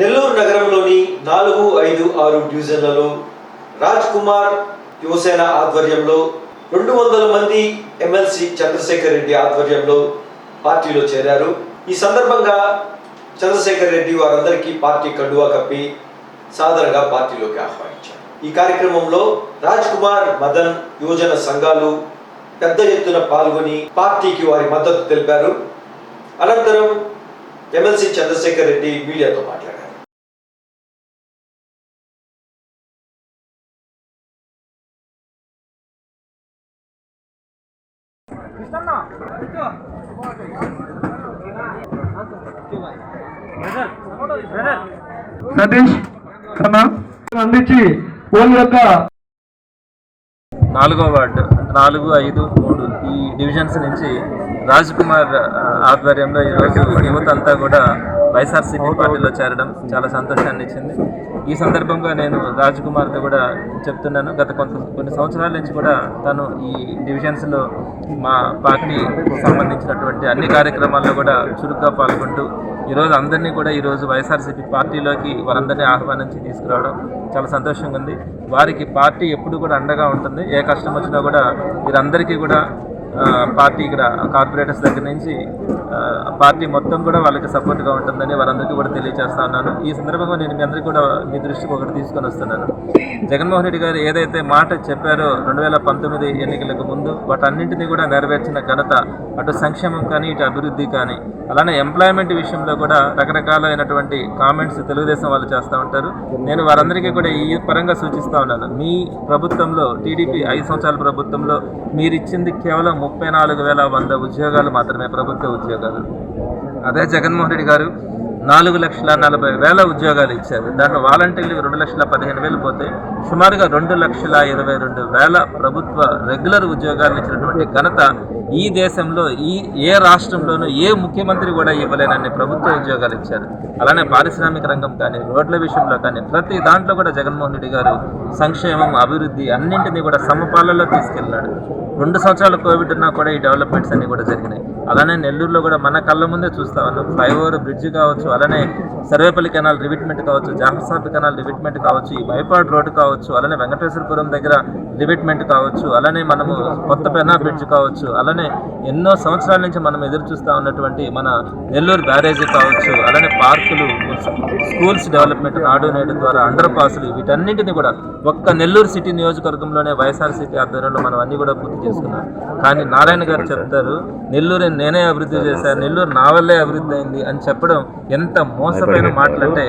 నెల్లూరు నగరంలోని నాలుగు ఐదు ఆరు డివిజన్లలో రాజ్ కుమార్ యువసేన ఆధ్వర్యంలో రెండు వందల మంది ఎమ్మెల్సీ చంద్రశేఖర్ రెడ్డి ఆధ్వర్యంలో పార్టీలో చేరారు. ఈ సందర్భంగా చంద్రశేఖర్ రెడ్డి వారందరికీ పార్టీ కండువా కప్పి సాధారణంగా పార్టీలోకి ఆహ్వానించారు. ఈ కార్యక్రమంలో రాజ్ కుమార్ మదన్ యువజన సంఘాలు పెద్ద ఎత్తున పాల్గొని పార్టీకి వారి మద్దతు తెలిపారు. అనంతరం ఎమ్మెల్సీ చంద్రశేఖర్ రెడ్డి మీడియాతో మాట్లాడారు. సతీష్ అందించి వాళ్ళ యొక్క నాలుగో వార్డు నాలుగు ఐదు మూడు ఈ డివిజన్స్ నుంచి రాజ్ కుమార్ ఆధ్వర్యంలో ఈరోజు యువత అంతా కూడా వైఎస్ఆర్సీపీ పార్టీలో చేరడం చాలా సంతోషాన్ని ఇచ్చింది. ఈ సందర్భంగా నేను రాజ్ కుమార్తో కూడా చెప్తున్నాను. గత కొంత కొన్ని సంవత్సరాల నుంచి కూడా తను ఈ డివిజన్స్లో మా పార్టీకి సంబంధించినటువంటి అన్ని కార్యక్రమాల్లో కూడా చురుగ్గా పాల్గొంటూ ఈరోజు అందరినీ కూడా ఈరోజు వైఎస్ఆర్సీపీ పార్టీలోకి వారందరినీ ఆహ్వానించి తీసుకురావడం చాలా సంతోషంగా ఉంది. వారికి పార్టీ ఎప్పుడు కూడా అండగా ఉంటుంది. ఏ కష్టం వచ్చినా కూడా వీరందరికీ కూడా పార్టీ ఇక్కడ కార్పొరేటర్స్ దగ్గర నుంచి పార్టీ మొత్తం కూడా వాళ్ళకి సపోర్ట్గా ఉంటుందని వారందరికీ కూడా తెలియజేస్తా ఉన్నాను. ఈ సందర్భంగా నేను మీ అందరికీ కూడా మీ దృష్టికి ఒకటి తీసుకొని వస్తున్నాను. జగన్మోహన్ రెడ్డి గారు ఏదైతే మాట చెప్పారో రెండు వేల పంతొమ్మిది ఎన్నికలకు ముందు వాటన్నింటినీ కూడా నెరవేర్చిన ఘనత అటు సంక్షేమం కానీ ఇటు అభివృద్ధి కానీ అలానే ఎంప్లాయ్మెంట్ విషయంలో కూడా రకరకాలైనటువంటి కామెంట్స్ తెలుగుదేశం వాళ్ళు చేస్తూ ఉంటారు. నేను వారందరికీ కూడా ఈ పరంగా సూచిస్తూ ఉన్నాను. మీ ప్రభుత్వంలో టీడీపీ ఐదు సంవత్సరాల ప్రభుత్వంలో మీరు ఇచ్చింది కేవలం ముప్పై నాలుగు వేల వంద ఉద్యోగాలు మాత్రమే ప్రభుత్వ ఉద్యోగాలు. అదే జగన్మోహన్ రెడ్డి గారు. నాలుగు లక్షల నలభై వేల ఉద్యోగాలు ఇచ్చారు. దాంట్లో వాలంటీర్లు రెండు లక్షల పదిహేను వేలు పోతే సుమారుగా రెండు లక్షల ఇరవై రెండు వేల ప్రభుత్వ రెగ్యులర్ ఉద్యోగాలు ఇచ్చినటువంటి ఘనత ఈ దేశంలో ఈ ఏ రాష్ట్రంలోనూ ఏ ముఖ్యమంత్రి కూడా ఇవ్వలేనన్ని ప్రభుత్వ ఉద్యోగాలు ఇచ్చారు. అలానే పారిశ్రామిక రంగం కానీ రోడ్ల విషయంలో కానీ ప్రతి దాంట్లో కూడా జగన్మోహన్ రెడ్డి గారు సంక్షేమం అభివృద్ధి అన్నింటినీ కూడా సమపాలలో తీసుకెళ్ళాడు రెండు సంవత్సరాలు కోవిడ్ ఉన్నా కూడా ఈ డెవలప్మెంట్స్ అన్ని కూడా జరిగినాయి. అలానే నెల్లూరులో కూడా మన కళ్ళ ముందే చూస్తా ఉన్నాం ఫ్లైఓవర్ బ్రిడ్జ్ కావచ్చు అలానే సర్వేపల్లి కెనాల్ రివిట్మెంట్ కావచ్చు జాహర్సాబ్ కెనాల్ రివిట్మెంట్ కావచ్చు ఈ బైపాడ్ రోడ్ కావచ్చు అలానే వెంకటేశ్వరపురం దగ్గర రివిట్మెంట్ కావచ్చు అలానే మనము కొత్త పెనా బ్రిడ్జ్ కావచ్చు అలానే ఎన్నో సంవత్సరాల నుంచి మనం ఎదురు చూస్తూ ఉన్నటువంటి మన నెల్లూరు బ్యారేజీ కావచ్చు అలానే పార్కులు స్కూల్స్ డెవలప్మెంట్ నాడు నేడు ద్వారా అండర్ పాసులు వీటన్నింటిని కూడా ఒక్క నెల్లూరు సిటీ నియోజకవర్గంలోనే వైఎస్ఆర్సీపీ ఆధ్వర్యంలో మనం అన్ని కూడా పూర్తి చేసుకున్నాం. కానీ నారాయణ గారు చెప్తారు నెల్లూరు నేనే అభివృద్ధి చేశాను నెల్లూరు నా వల్లే అభివృద్ధి అయింది అని చెప్పడం ఎంత మోసపోయిన మాటలంటే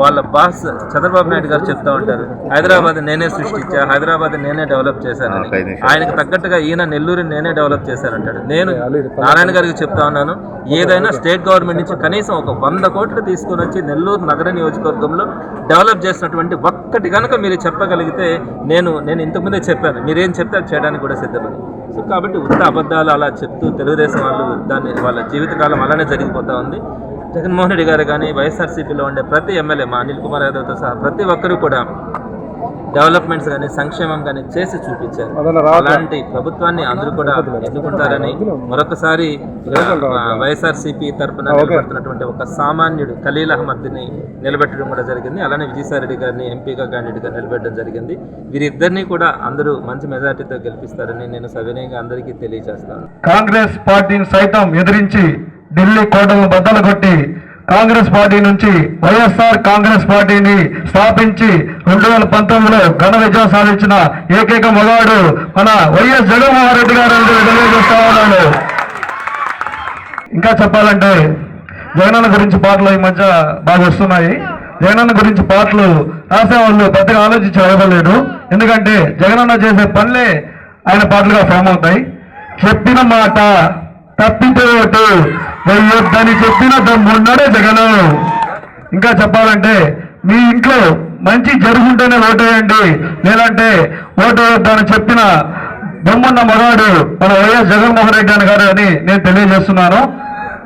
వాళ్ళ బాస్ చంద్రబాబు నాయుడు గారు చెప్తా ఉంటారు హైదరాబాద్ నేనే సృష్టించా హైదరాబాద్ నేనే డెవలప్ చేశానని. ఆయనకు తగ్గట్టుగా ఈయన నెల్లూరు నేనే డెవలప్ చేశానంటాడు. నేను నారాయణ గారికి చెప్తా ఉన్నాను ఏదైనా స్టేట్ గవర్నమెంట్ నుంచి కనీసం ఒక వంద కోట్లు తీసుకొని వచ్చి నెల్లూరు నగర నియోజకవర్గంలో డెవలప్ చేసినటువంటి ఒక్కటి కనుక మీరు చెప్పగలిగితే నేను నేను ఇంతకుముందే చెప్పాను మీరేం చెప్తే అది చేయడానికి కూడా సిద్ధపడి సో కాబట్టి ఉత్త అబద్ధాలు అలా చెప్తూ తెలుగుదేశం వాళ్ళు దాన్ని వాళ్ళ జీవితకాలం అలానే జరిగిపోతూ ఉంది. జగన్మోహన్ రెడ్డి గారు కానీ వైఎస్ఆర్సీపీలో ఉండే ప్రతి ఎమ్మెల్యే మా అనిల్ కుమార్ యాదవ్తో సహా ప్రతి ఒక్కరూ కూడా డెవలప్మెంట్స్ కానీ సంక్షేమం కానీ చేసి చూపించారు. అలాంటి ప్రభుత్వాన్ని అందరూ కూడా ఎన్నుకుంటారని మరొకసారి వైఎస్ఆర్సీపీ తరపున నిలబడుతున్నటువంటి ఒక సామాన్యుడు ఖలీల్ అహ్మద్ని నిలబెట్టడం కూడా జరిగింది. అలానే విజయసాయి రెడ్డి గారిని ఎంపీగా క్యాండిడేట్గా నిలబెట్టడం జరిగింది. వీరిద్దరినీ కూడా అందరూ మంచి మెజార్టీతో గెలిపిస్తారని నేను సవినయంగా అందరికీ తెలియజేస్తాను. కాంగ్రెస్ పార్టీని సైతం ఎదిరించి ఢిల్లీ కోటను బద్దలు కొట్టి కాంగ్రెస్ పార్టీ నుంచి వైఎస్ఆర్ కాంగ్రెస్ పార్టీని స్థాపించి రెండు వేల పంతొమ్మిదిలో ఘన విజయం సాధించిన ఏకైక మగవాడు మన వైఎస్ జగన్మోహన్ రెడ్డి గారు తెలియజేస్తా ఉన్నాడు ఇంకా చెప్పాలంటే జగనన్న గురించి పాటలు ఈ మధ్య బాగా వస్తున్నాయి. జగనన్న గురించి పాటలు రాసేవాళ్ళు పెద్దగా ఆలోచించి రాయలేదు ఎందుకంటే జగనన్న చేసే పనులే ఆయన పాటలుగా ఫామ్ అవుతాయి చెప్పిన మాట తప్పితే వెళ్ళొద్దని చెప్పిన దమ్మున్నాడే జగను. ఇంకా చెప్పాలంటే మీ ఇంట్లో మంచి జరుగుంటేనే ఓటేయండి. లేదంటే ఓటు వేయొద్దని చెప్పిన దమ్మున్న మగాడు మన వైఎస్ జగన్మోహన్ రెడ్డి అని గారు అని నేను తెలియజేస్తున్నాను.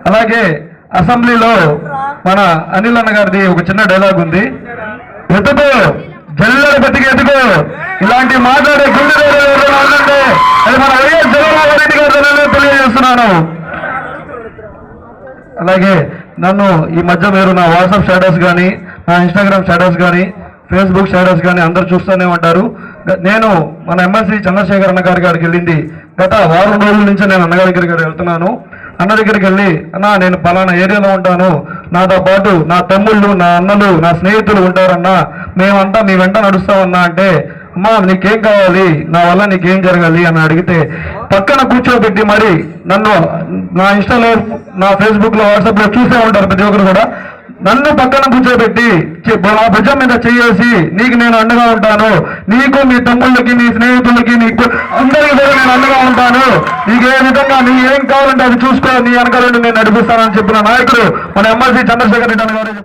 అలాగే అసెంబ్లీలో మన అనిల్ అన్న గారిది ఒక చిన్న డైలాగ్ ఉంది. ఎత్తుకో జల్లెడ బతికి ఎత్తుకో ఇలాంటి మాట్లాడే గుండె అది మన వైఎస్ జగన్మోహన్ రెడ్డి గారు తెలియజేస్తున్నాను. అలాగే నన్ను ఈ మధ్య మీరు నా వాట్సాప్ స్టేటస్ కానీ నా ఇన్స్టాగ్రామ్ స్టేటస్ కానీ ఫేస్బుక్ స్టేటస్ కానీ అందరు చూస్తూనే ఉంటారు. నేను మన ఎమ్మెల్సీ చంద్రశేఖర్ అన్నగారి గారికి వెళ్ళింది. గత వారం రోజుల నుంచి నేను అన్నగారి దగ్గరికి వెళ్తున్నాను. అన్న దగ్గరికి వెళ్ళి అన్న నేను పలానా ఏరియాలో ఉంటాను. నాతో పాటు నా తమ్ముళ్ళు నా అన్నలు నా స్నేహితులు ఉంటారన్నా. మేమంతా మీ వెంట నడుస్తామన్నా అంటే అమ్మా నీకేం కావాలి? నా వల్ల నీకేం జరగాలి? అని అడిగితే పక్కన కూర్చోబెట్టి మరి నన్ను నా ఇన్స్టాలో నా ఫేస్బుక్లో చూసే ఉంటారు ప్రతి ఒక్కరు కూడా. నన్ను పక్కన కూర్చోబెట్టి నా భుజం మీద చేయేసి నీకు నేను అండగా ఉంటాను. నీకు మీ తమ్ముళ్ళకి నీ స్నేహితులకి నీకు అందరికీ కూడా నేను అండగా ఉంటాను. నీకు ఏ విధంగా నీ ఏం కావాలంటే అది చూసుకో నీ వెనకాలంటే నేను నడిపిస్తానని చెప్పిన నాయకుడు మన ఎమ్మెల్సీ చంద్రశేఖర్ రెడ్డి గారు